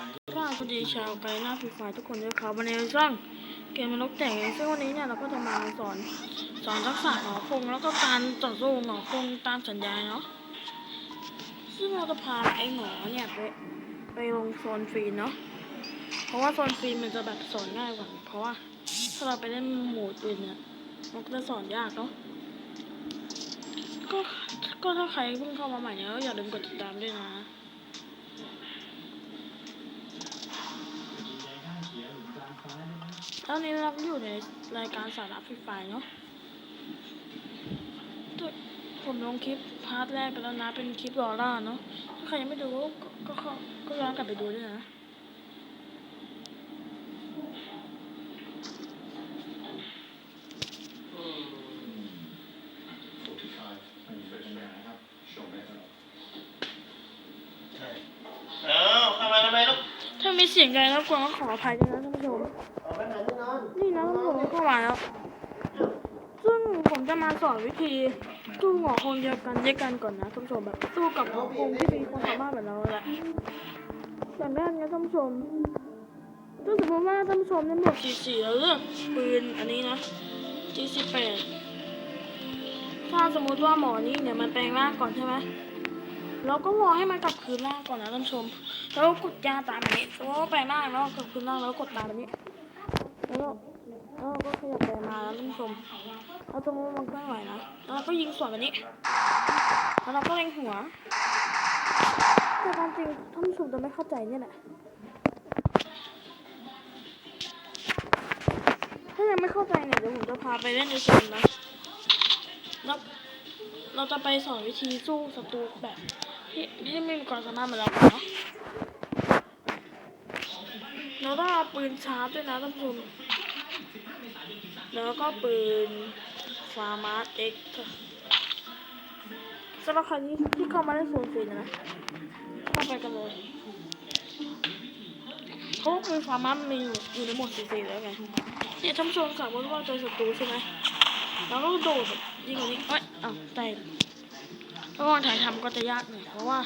สวัสดีชาวไกด์หน้าฟรีไฟทุกคนด้วยครับวันนี้ช่องเกมมนุษย์แต่งซึ่งวันนี้เนี่ยเราก็จะมาสอนสอนทักษะหนอคงแล้วก็การต่อสู้หนอคงตามสัญญาเนาะซึ่งเราจะพาไอ้หนอเนี่ยไปไปลงโซนฟรีเนาะเพราะว่าโซนฟรีมันจะแบบสอนง่ายกว่าเพราะว่าถ้าเราไปเล่นโหมดอื่นเนี่ยมันก็จะสอนยากเนาะก็ก็ถ้าใครเพิ่งเข้ามาใหม่เนี่ยก็อย่าลืมกดติดตามด้วยนะ ตอนนี้เราก็อยู่ในรายการสาระฟรีไฟเนาะตัวผมลงคลิปพาร์ทแรกไปแล้วนะ เป็นคลิปลอร่าเนาะ ถ้าใครยังไม่ดูก็ก็ก็ก็ย้อนกลับไปดูด้วยนะเอ้าเข้ามาทำไมลูกถ้ามีเสียงใดรบกวนก็ขออภัยด้วยนะท่านผู้ชมออกไปไห นี่นะท่านผู้ชมเข้ามาแล้ว ซึ่งผมจะมาสอนวิธีสู้หงอคงเดียวกันด้วยกันก่อนนะท่านผู้ชมแบบสู้กับหงอคงที่มีความสามารถแบบเราแหละอย่างแรกนะท่านผู้ชมถ้าสมมติว่าท่านผู้ชมได้หมวดสีสีแล้วเลือกปืนอันนี้นะ G18 ถ้าสมมติว่าหมอนี่เนี่ยมันแปลงร่างก่อนใช่ไหมเราก็รอให้มันกลับคืนร่างก่อนนะท่านผู้ชม แล้วกดยาตามแบบนี้สมมติว่าแปลงร่างแล้วกลับคืนร่างแล้วกดตามแบบนี้ แล้วเราแล้วเราก็ขยับไปมาแล้วท่านผู้ชมเราจะมุมันเคลื่อนไหวนะแล้วเราก็ยิงสวนแบบนี้แล้วเราก็เล็งหัวแต่ความจริงท่านผู้ชมจะไม่เข้าใจเนี่ยแหละถ้ายังไม่เข้าใจเนี่ยเดี๋ยวผมจะพาไปเล่นในโซนนะแล้วเราจะไปสอนวิธีสู้ศัตรูแบบที่ที่ไม่มีความสามารถเหมือนเราเนาะเราต้องเอาปืนชาร์จด้วยนะท่านผู้ชม แล้วก็ปืนฟาร์มาร์เอ็กสำหรับใครที่ที่เข้ามาเล่นโซนฟรีนะเข้าไปกันเลยเพราะว่าปืนฟาร์มาร์มีอยู่อยู่ในหมดฟรีๆแล้วไงเนี่ยท่านผู้ชมสมมติว่าเจอศัตรูใช่ไหมเราก็โดดแบบยิงอันนี้เอ้ยอ้าวแต่ระหว่างถ่ายทำก็จะยากหน่อยเพราะว่า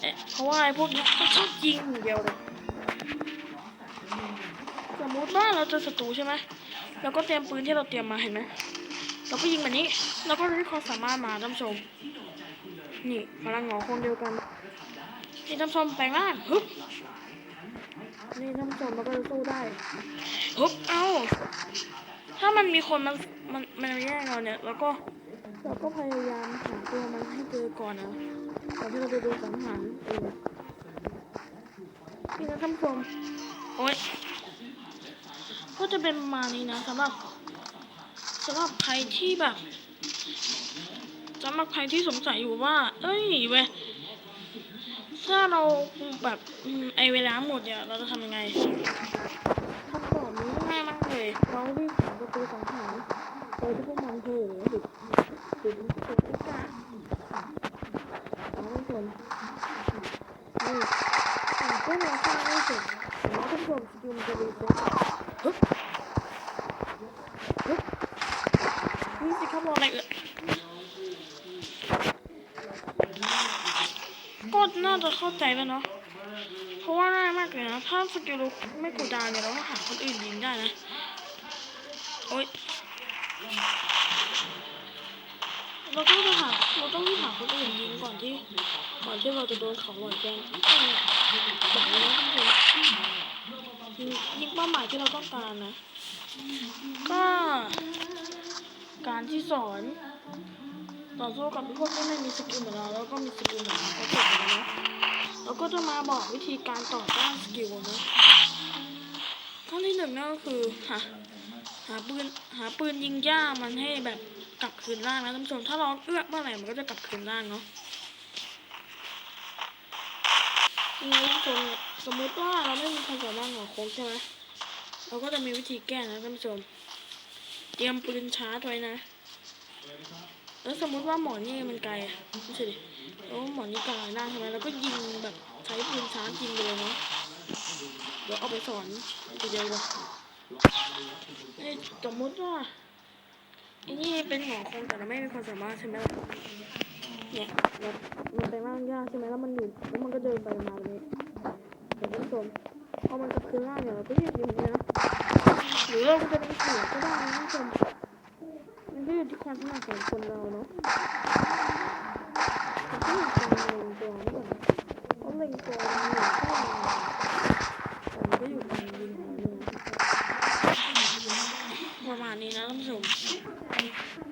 เอ๊ะเพราะว่าไอ้พวกนี้มันชอบยิงอย่างเดียวเลยสมมติว่าเราเจอศัตรูใช่ไหม เราก็เตรียมปืนที่เราเตรียมมาเห็นไหมเราก็ยิงแบบนี้เราก็ได้ความสามารถมาท่านผู้ชม นี่พลังหงอคนเดียวกันนี่ท่านผู้ชมแปลงร่างฮึบนี่ท่านผู้ชมเราก็จะสู้ได้ฮึบเอาถ้ามันมีคนมันมันมันแย่งเราเนี่ยเราก็เราก็พยายามหาตัวมันให้เจอก่อนนะก่อนที่เราจะดนสังหารเองนี่นะท่านผู้ชมโอ๊ย ก็จะเป็นมานี้นะสำหรับสำหรับใครที่แบบสำหรับใครที่สงสัยอยู่ว่า เอ้ยเว้ยถ้าเราแบบไอเวลาหมดเนี่ยเราจะทำยังไงคำตอบนี้ง่ายมากเลยเราวิ่งหาประตูสังหารโดยที่พวกมันเผลอหรือหรือมันเป็นโอกาเอาทุกคนแต่พวกเราสร้างไม่เสร็จแล้วทุกคนสกิลมันจะรีเซ็ต ฮึบฮึบนี่สิครับม อะไรเอ่ยก็น่าจะเข้าใจแล้วเนาะ เพราะว่าง่ายมากเลยนะ ถ้าสกิลไม่กดดาวเนี่ยเราก็หาคนอื่นยิงได้นะ โอ๊ย เราต้องหา เราต้องหาคนอื่นยิงก่อนที่ ก่อนที่เราจะโดนเขาหล่อยแกงแบบนี้นะท่านผู้ชมยิงยิงเป้าหมายที่เราต้องการนะ ก็ารที่สอนต่อสู้กับพวกที่ไม่มีสกิลเหมือนเราแล้วก็มีสกิลเหมือนเราก็จบแล้วนะเราก็จะมาบอกวิธีการต่อต้านสกิลนะขั้นที่หนึ่งนั่นก็คือหาหาปืนหาปืนยิงย่ามันให้แบบกลับคืนร่างนะท่านผู้ชมถ้าเราเอื้อกเมื่อไหร่มันก็จะกลับคืนร่างเนาะนี่นะท่านผู้ชมสมมติว่าเราไม่มีความสามารถของโค้กใช่ไหมเราก็จะมีวิธีแก้นะท่านผู้ชม เตรียมปืนชาร์จไว้นะ แล้วสมมติว่าหมอนี่มันไกลอะไม่ใช่ดิแล้วหมอนี่ไกลหน้าใช่ไหมแล้วก็ยิงแบบใช้ปืนชาร์จยิงไปเลยเนาะเดี๋ยวเอาไปสอนทีเดียวเลยเอ้สมมติว่าไอ้นี่เป็นหมอคงแต่เราไม่มีความสามารถใช่ไหมเนี่ยแบบมันไปร่างยากใช่ไหมแล้วมันอยู่แล้วมันก็เดินไปมาแบบนี้เดี๋ยวท่านผู้ชมก็ยืดอย่างเนี้นะหรือเราจะเป็นเสือก็ได้ นะท่านผู้ชมมันก็อยู่ที่ความถนัดของคนเราเนาะผมก็อยากจะเล็งตัวนี่ก่อนเพราะเล็งตัวมันอยู่ที่ไหนแต่มันก็อยู่ตรงยิงหัวเนี่ยประมาณนี้นะท่านผู้ชม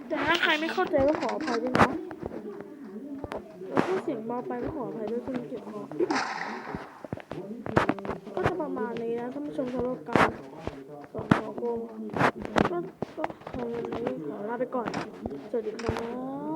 แต่ถ้าใครไม่เข้าใจก็ขออภัยด้วยนะแล้วก็เสียงเบาไปก็ขออภัยด้วยคุณเก็บคอก็จะประมาณนี้นะท่านผู้ชมสำหรับการสอนขอโกง ก็ขอวันนี้ขอลาไปก่อน สวัสดีครับ